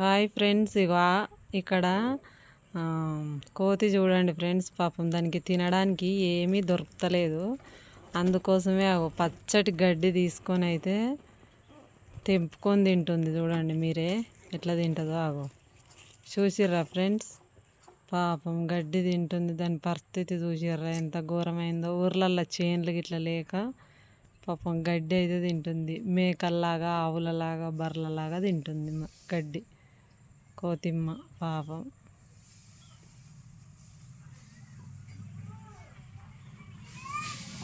Hi friends ఇవా ఇక్కడ కోతి చూడండి ఫ్రెండ్స్ పాపం దానికి తినడానికి ఏమీ దొరకలేదు అందుకోసమే పచ్చటి గడ్డి తీసుకొని అయితే తెంపుకొని తింటుంది చూడండి మీరే. ఎట్లా తింటుందో ఆగో. చూసిర్రా ఫ్రెండ్స్? పాపం గడ్డి తింటుంది దాని పరిస్థితి చూసిర్రా ఎంత ఘోరమైందో. ఊర్లల్లో చేన్లు గిట్ల లేక పాపం గడ్డి అయితే తింటుంది. మేకల్లాగా ఆవులలాగా బర్రలలాగా తింటుంది గడ్డి. కోతిమ్మ పాపం.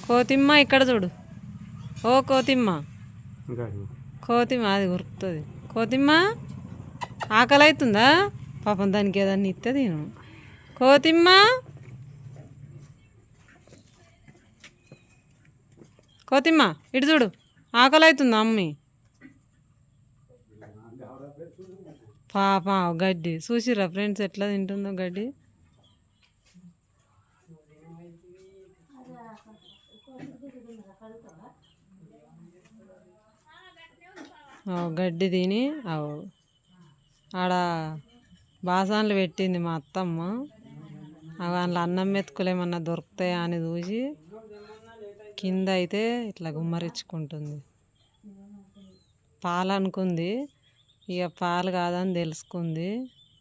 కోతిమ్మ ఇక్కడ చూడు. ఓ కోతిమ్మ. కోతిమ్మ అది ఉరుకుతుంది కోతిమ్మ ఆకలి అవుతుందా పాపం దానికి ఏదన్నా ఇస్తే నేను కోతిమ్మ. కోతిమ్మ ఇటు చూడు. ఆకలి అవుతుందా అమ్మి? పాప గడ్డి. చూసిరా ఫ్రెండ్స్ ఎట్లా తింటుందో గడ్డి? గడ్డి తిని అవు ఆడ బాసాన్లు పెట్టింది మా అత్తమ్మ. అవి అందులో అన్నం మెతుకులు ఏమన్నా దొరుకుతాయా అని చూసి కింద అయితే ఇట్లా గుమ్మరించుకుంటుంది పాలు అనుకుంది ఇక పాలు కాదని తెలుసుకుంది.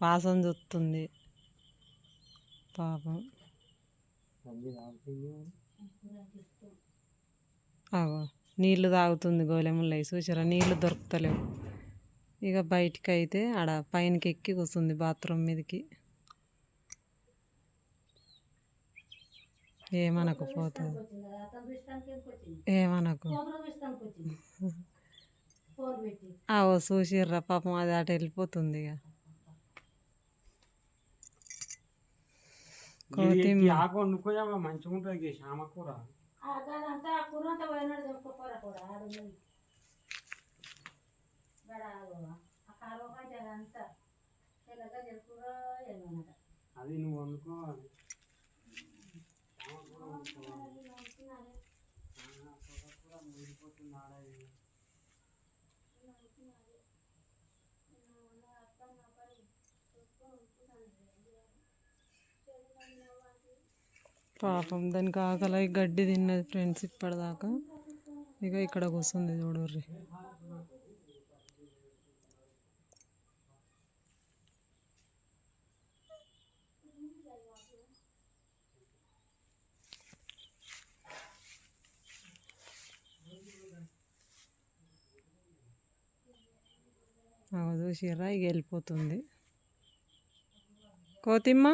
వాసన చూస్తుంది. పాపం. అగో నీళ్ళు తాగుతుంది గోలెములు అవి చూసారా నీళ్ళు దొరుకుతలేవు. ఇక బయటికి అయితే ఆడ పైనకి ఎక్కి కూర్చుంది బాత్రూమ్ మీదకి. ఏమనకపోతుంది ఏమనకు? ఓ చూసిర్రా పాపం అది అటు వెళ్ళిపోతుంది ఇక. అది నువ్వు వండుకో పాపం దానికి ఆకలి గడ్డి తిన్నది ఫ్రెండ్స్ ఇప్పటిదాకా. ఇక ఇక్కడ కూర్చుంది చూడుర్రి. చూసిరా ఇక వెళ్ళిపోతుంది. కోతిమ్మ?